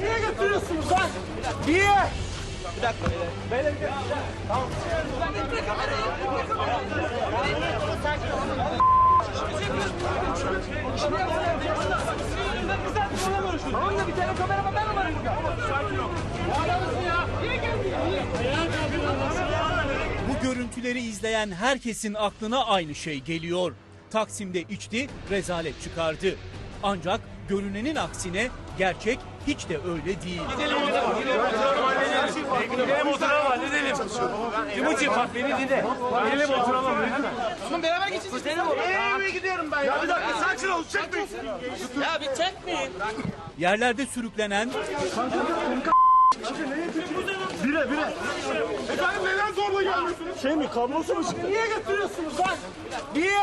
Niye götürüyorsunuz lan? Niye? Tamam da bir tane kameraman ben varım burada? Bu görüntüleri izleyen herkesin aklına aynı şey geliyor. Taksim'de içti, rezalet çıkardı. Ancak görünenin aksine gerçek hiç de öyle değil. Gidelim oturalım halledelim. Timuçin bak beni dinle. Gidelim oturalım. Oğlum beraber geçeceğiz. Eee gidiyorum ben ya. Bir dakika sakin ol. Çekmeyin. Ya bir çekmeyin. Yerlerde sürüklenen, Efendim neden zorla gelmiyorsunuz? Şey mi kablosu mu? Niye götürüyorsunuz lan? Niye?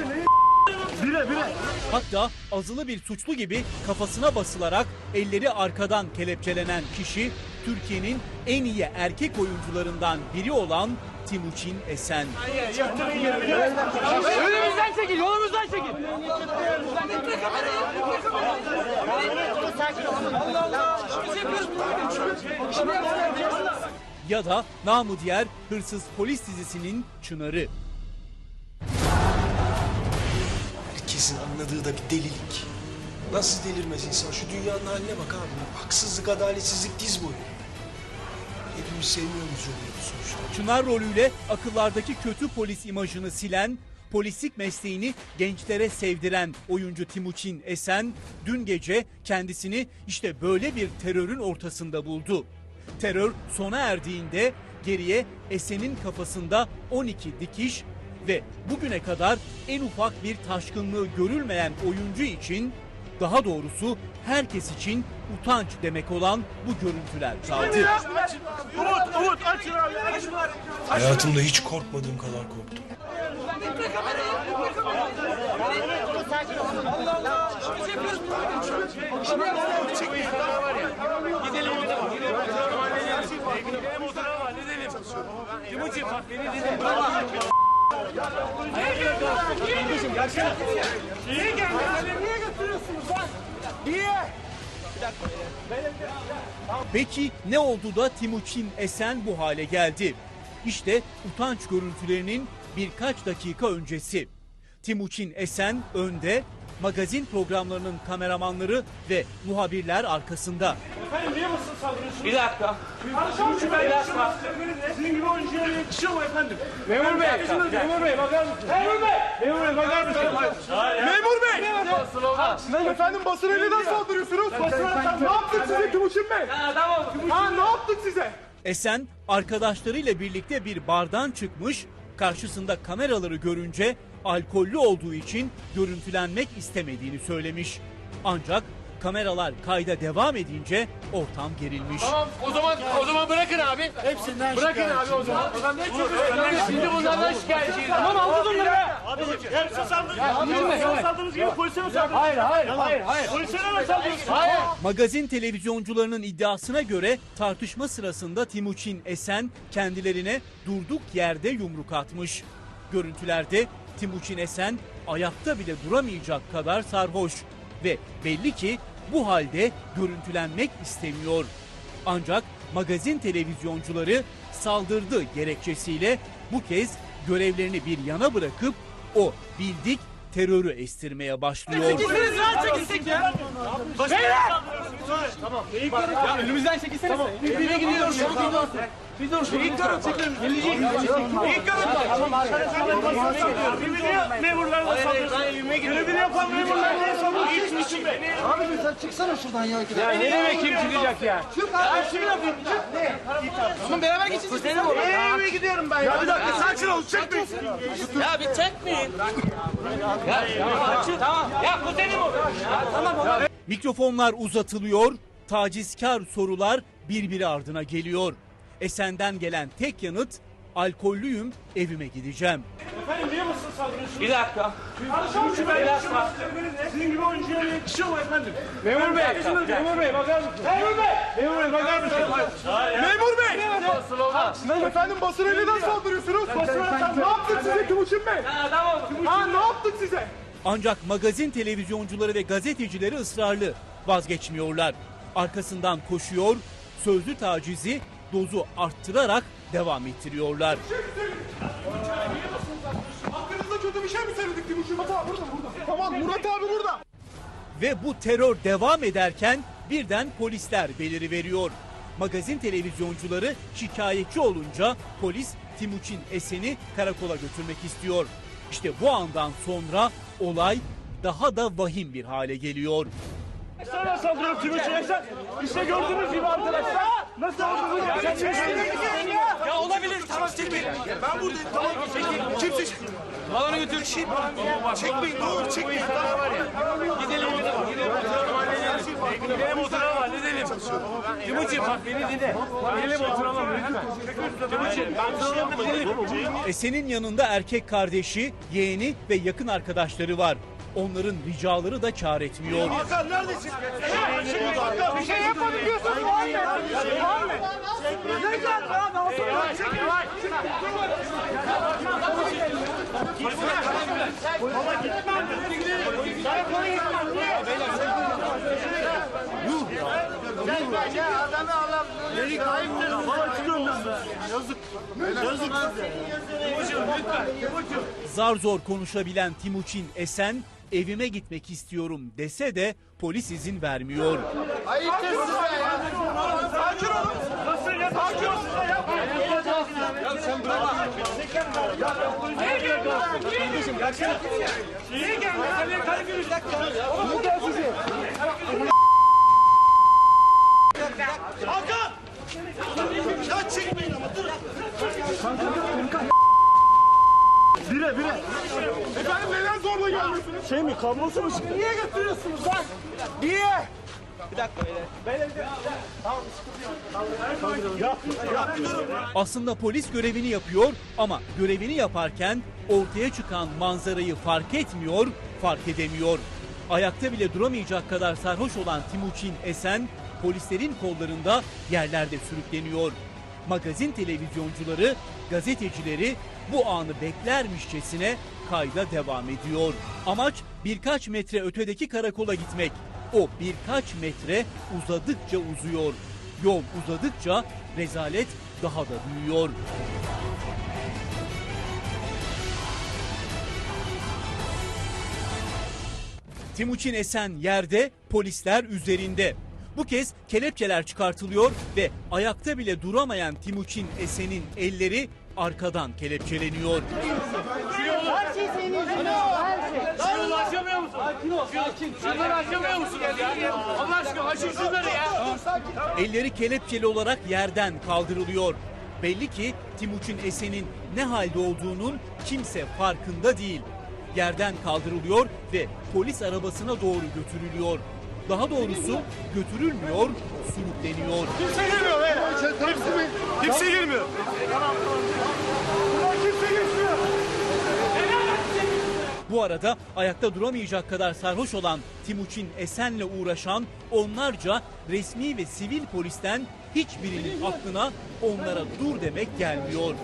hatta azılı bir suçlu gibi kafasına basılarak elleri arkadan kelepçelenen kişi Türkiye'nin en iyi erkek oyuncularından biri olan Timuçin Esen. Önümüzden çekil, yolumuzdan çekil. ya da namı diğer hırsız polis dizisinin çınarı. Herkesin anladığı da bir delilik. Nasıl delirmez insan? Şu dünyanın haline bak abi. Haksızlık, adaletsizlik diz boyu. Hepimiz sevmiyor muyuz oluyoruz sonuçta? Çınar rolüyle akıllardaki kötü polis imajını silen, polislik mesleğini gençlere sevdiren oyuncu Timuçin Esen dün gece kendisini işte böyle bir terörün ortasında buldu. Terör sona erdiğinde geriye Esen'in kafasında 12 dikiş ve bugüne kadar en ufak bir taşkınlığı görülmeyen oyuncu için daha doğrusu herkes için utanç demek olan bu görüntüler kaldı. Umut, Umut açın abi. Açın. Hayatımda hiç korkmadığım kadar korktum. Gidelim. Gidelim dinle. Niye geldin? Niye götürüyorsunuz lan? Niye? Peki ne oldu da Timuçin Esen bu hale geldi? İşte utanç görüntülerinin birkaç dakika öncesi. Timuçin Esen önde, magazin programlarının kameramanları ve muhabirler arkasında. Efendim niye basın saldırıyorsunuz? Bir dakika. Kardeşim şu ben yakışmaz. Sizin gibi oyuncuya yakışıyor mu efendim? Memur Bey. Memur Bey bakar mısınız? Memur Bey. Memur Bey bakar mısınız? Memur Bey. Efendim basına neden saldırıyorsunuz? Basına ne yaptık size Timuçin Bey? Ha ne yaptık size? Esen arkadaşlarıyla birlikte bir bardan çıkmış, karşısında kameraları görünce alkollü olduğu için görüntülenmek istemediğini söylemiş. Ancak kameralar kayda devam edince ortam gerilmiş. Tamam o zaman o zaman bırakın abi. Hepsinden Bırakın abi o zaman. O zaman ne çözüyorsunuz? Şimdi bunlardan şikayetçiyiz. Tamam aldı bunları be. Yarısı saldınız. Saldığınız gibi polise mi saldınız? Hayır hayır hayır hayır. Polise mi saldırıyorsunuz? Hayır. Magazin televizyoncularının iddiasına göre tartışma sırasında Timuçin Esen kendilerine durduk yerde yumruk atmış. Görüntülerde Timuçin Esen ayakta bile duramayacak kadar sarhoş ve belli ki bu halde görüntülenmek istemiyor. Ancak magazin televizyoncuları saldırdı gerekçesiyle bu kez görevlerini bir yana bırakıp o bildik terörü estirmeye başlıyor. Çekilseniz çekilsek ya. Ya önümüzden çekilsene. Tamam. Bire gidiyoruz. Bir dur. İlk durun çekin. Gelecek. İlk Birbirine memurlarla saldırıyorsunuz. Görevini yapan memurlarla saldırıyorsunuz. Timuçin Bey. Ya ne demek kim çıkacak ya? Oğlum beraber geçeceğiz. Eee gidiyorum ben ya. Bir dakika sakin ol. Çekmeyin. Ya bir çekmeyin. Tamam. Ya kuzenim o. Mikrofonlar uzatılıyor, Tacizkar sorular birbiri ardına geliyor. Esen'den gelen tek yanıt alkollüyüm evime gideceğim. Efendim niye basın saldırıyorsunuz? Bir dakika. Karışalım şu ben Sizin gibi oyuncuya yakışıyor mu efendim? Memur Bey, Memur Bey bakar mısınız? Memur Bey! Memur Bey bakar mısınız? Memur Bey! Efendim basına neden saldırıyorsunuz? Basına ne yaptık size Timuçin Bey? Ha ne yaptık size? Ancak magazin televizyoncuları ve gazetecileri ısrarlı vazgeçmiyorlar. Arkasından koşuyor, sözlü tacizi dozu arttırarak devam ettiriyorlar. Hakkınızda kötü bir şey mi söyledik Timuçin? Murat abi burada burada. Tamam Murat abi burada. Ve bu terör devam ederken birden polisler beliri veriyor. Magazin televizyoncuları şikayetçi olunca polis Timuçin Esen'i karakola götürmek istiyor. İşte bu andan sonra olay daha da vahim bir hale geliyor. Sana saldırıyor Timuçin Esen. İşte gördüğünüz gibi arkadaşlar. Nasıl saldırıyor? Ya olabilir. Tamam çekmeyin. Ben buradayım. Tamam çekmeyin. Kimse çekmeyin. Balonu götür. Şey, çekmeyin. Ne olur çekmeyin. Gidelim. Gidelim. Gidelim o tarafa. Gidelim. Timuçin bak beni dinle. Gidelim oturalım gidelim. Esen'in yanında erkek kardeşi, yeğeni ve yakın arkadaşları var. Onların ricaları da kar etmiyor. Hakan neredesin? Bir şey yapmadım diyorsun. Muhammed. Muhammed. Ne geldi lan? Nasıl? Çekil. Zar zor konuşabilen Timuçin Esen evime gitmek istiyorum dese de polis izin vermiyor. Nasıl ya? Sakin ol size ya. Niye geldin? Niye geldin? Oğlum gel sizi. Hakan! Ya çekmeyin ama dur. Bire bire. Efendim neden zorla gelmiyorsunuz? Şey mi kablosu mu? Niye götürüyorsunuz lan? Niye? Aslında polis görevini yapıyor ama görevini yaparken ortaya çıkan manzarayı fark etmiyor, fark edemiyor. Ayakta bile duramayacak kadar sarhoş olan Timuçin Esen polislerin kollarında yerlerde sürükleniyor. Magazin televizyoncuları, gazetecileri bu anı beklermişçesine kayda devam ediyor. Amaç birkaç metre ötedeki karakola gitmek. O birkaç metre uzadıkça uzuyor. Yol uzadıkça rezalet daha da büyüyor. Timuçin Esen yerde, polisler üzerinde. Bu kez kelepçeler çıkartılıyor ve ayakta bile duramayan Timuçin Esen'in elleri arkadan kelepçeleniyor. Her şey senin yüzünden. Her şey. Sakin ol. Sakin. Şunu ulaşamıyor musunuz? Allah aşkına açın şunları ya. Elleri kelepçeli olarak yerden kaldırılıyor. Belli ki Timuçin Esen'in ne halde olduğunun kimse farkında değil. Yerden kaldırılıyor ve polis arabasına doğru götürülüyor. Daha doğrusu götürülmüyor, sürükleniyor. Kimse girmiyor be. Kimse, kimse girmiyor. Kimse girmiyor. Bu arada ayakta duramayacak kadar sarhoş olan Timuçin Esen'le uğraşan onlarca resmi ve sivil polisten hiçbirinin aklına onlara dur demek gelmiyor.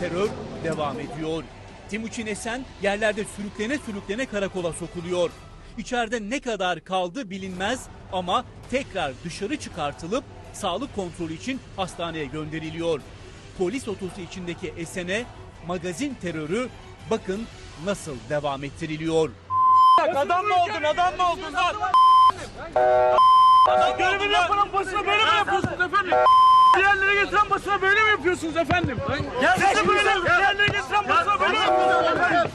Terör devam ediyor. Timuçin Esen yerlerde sürüklene sürüklene karakola sokuluyor. İçeride ne kadar kaldı bilinmez ama tekrar dışarı çıkartılıp sağlık kontrolü için hastaneye gönderiliyor. Polis otosu içindeki Esen'e magazin terörü bakın nasıl devam ettiriliyor. Adam mı oldun? Adam mı oldun lan? Görevini yapan basına böyle mi yapıyorsunuz efendim? Diğerleri getiren basına böyle mi yapıyorsunuz efendim? Siz de böyle diğerleri getiren basına böyle mi yapıyorsunuz efendim?